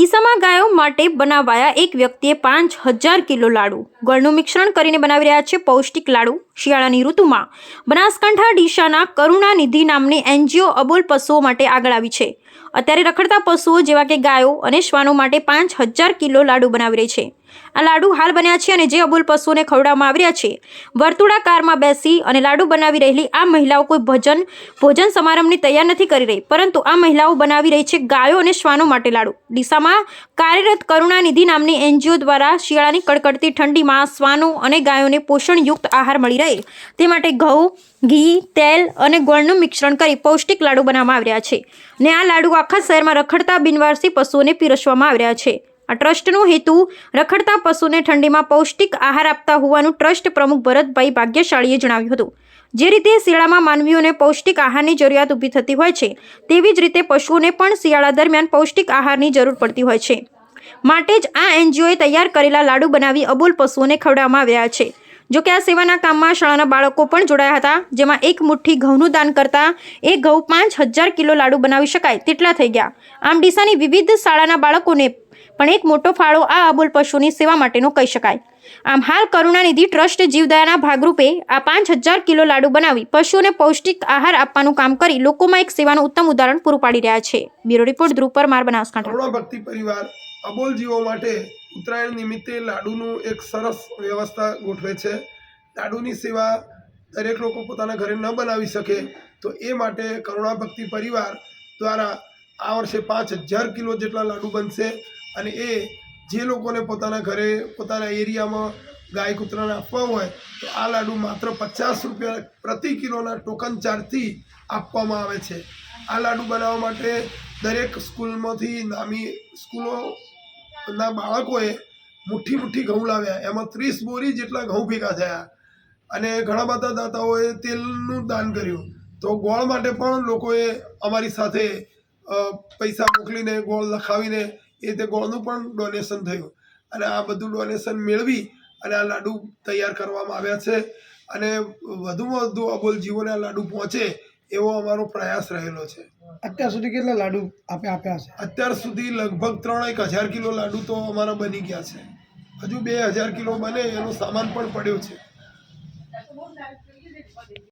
ડીસામાં ગાયો માટે બનાવાયા એક વ્યક્તિએ પાંચ હજાર કિલો લાડુ. ગળનું મિશ્રણ કરીને બનાવી રહ્યા છે પૌષ્ટિક લાડુ. શિયાળાની ઋતુમાં બનાસકાંઠા ડીશાના કરુણા નિધિ નામની એનજીઓ અબોલ પશુઓ માટે આગળ આવી છે. અત્યારે રખડતા પશુઓ જેવા કે ગાયો અને શ્વાનો માટે પાંચ હજાર કિલો લાડુ બનાવી રહી છે. આ લાડુ હાલ બન્યા છે અને જે અબોલ પશુઓને ખવડાવવામાં આવી રહ્યા છે વર્તુળા કારમાં બેસી અને લાડુ બનાવી રહેલી આ મહિલાઓ કોઈ ભજન, ભોજન સમારંભની તૈયાર નથી કરી રહી, પરંતુ આ મહિલાઓ બનાવી રહી છે ગાયો અને શ્વાનો માટે લાડુ. ડીસામાં કાર્યરત કરુણાનિધિ નામની એનજીઓ દ્વારા શિયાળાની કડકડતી ઠંડીમાં શ્વાનો અને ગાયોને પોષણયુક્ત આહાર મળી રહે. તે માટે ઘઉં, ઘી, તેલ અને ગોળનું મિશ્રણ કરી પૌષ્ટિક લાડુ બનાવવામાં આવ્યા છે. ને આ લાડુ આખા શહેરમાં રખડતા બિનવારસી પશુઓને પીરસવામાં આવ્યા છે. આ ટ્રસ્ટનો હેતુ રખડતા પશુને ઠંડીમાં પૌષ્ટિક આહાર આપતા હોવાનું ટ્રસ્ટ પ્રમુખ ભરતભાઈ ભાગ્યશાળીએ જણાવ્યું હતું. જે રીતે શિયાળામાં માનવીઓને પૌષ્ટિક આહારની જરૂરિયાત ઊભી થતી હોય છે, તેવી જ રીતે પશુઓને પણ શિયાળા દરમિયાન પૌષ્ટિક આહારની જરૂર પડતી હોય છે. માટે જ આ એનજીઓએ તૈયાર કરેલા લાડુ બનાવી અબોલ પશુઓને ખવડાવવામાં આવ્યા છે. જો કે આ સેવાના કામમાં શાળાના બાળકો પણ જોડાયા હતા, જેમાં એક મુઠ્ઠી ઘઉંનું દાન કરતા એ ઘઉં પાંચ હજાર કિલો લાડુ બનાવી શકાય તેટલા થઈ ગયા. આમ ડીસાની વિવિધ શાળાના બાળકોને પણ એક મોટો ફાળો આ અબોલ પશુની સેવા માટેનો કહી શકાય. આમ હાલ કરુણાનિધિ ટ્રસ્ટ જીવદયાના ભાગરૂપે આ પાંચ હજાર કિલો લાડુ બનાવી પશુઓને પૌષ્ટિક આહાર આપવાનું કામ કરી લોકોમાં એક સેવાનું ઉત્તમ ઉદાહરણ પૂરું પાડી રહ્યા છે. Bureau report Dhruv Parmar Banaskantha. ભક્તિ પરિવાર અબોલ જીવો માટે ઉત્તરાયણ નિમિત્તે લાડુનું એક સરસ વ્યવસ્થા ગોઠવે છે. લાડુની સેવા દરેક લોકો પોતાના ઘરે ન બનાવી શકે તો એ માટે કરુણા ભક્તિ પરિવાર દ્વારા આ વર્ષે પાંચ હજાર કિલો જેટલા લાડુ બનશે અને એ જે લોકોને પોતાના ઘરે, પોતાના એરિયામાં ગાય કૂતરાને આપવા હોય તો આ લાડુ માત્ર પચાસ રૂપિયા પ્રતિ કિલોના ટોકન ચાર્જથી આપવામાં આવે છે. આ લાડુ બનાવવા માટે દરેક સ્કૂલમાંથી નામી સ્કૂલોના બાળકોએ મુઠ્ઠી મુઠ્ઠી ઘઉં લાવ્યા. એમાં ત્રીસ બોરી જેટલા ઘઉં ભેગા થયા. અને ઘણા બધા દાતાઓએ તેલનું દાન કર્યું. તો ગોળ માટે પણ લોકોએ અમારી સાથે પૈસા મોકલીને ગોળ લખાવીને એ તે ગોળનું પણ ડોનેશન થયું. અને આ બધું ડોનેશન મેળવી અને આ લાડુ તૈયાર કરવામાં આવ્યા છે. અને વધુમાં વધુ અબોલ જીવોને આ લાડુ પહોંચે એવો અમારો પ્રયાસ રહેલો છે. અત્યાર સુધી કેટલા લાડુ આપે આપ્યા છે? અત્યાર સુધી લગભગ ત્રણ એક હજાર કિલો લાડુ તો અમારા બની ગયા છે. હજુ બે હજાર કિલો બને, એનો સામાન પણ પડ્યો છે.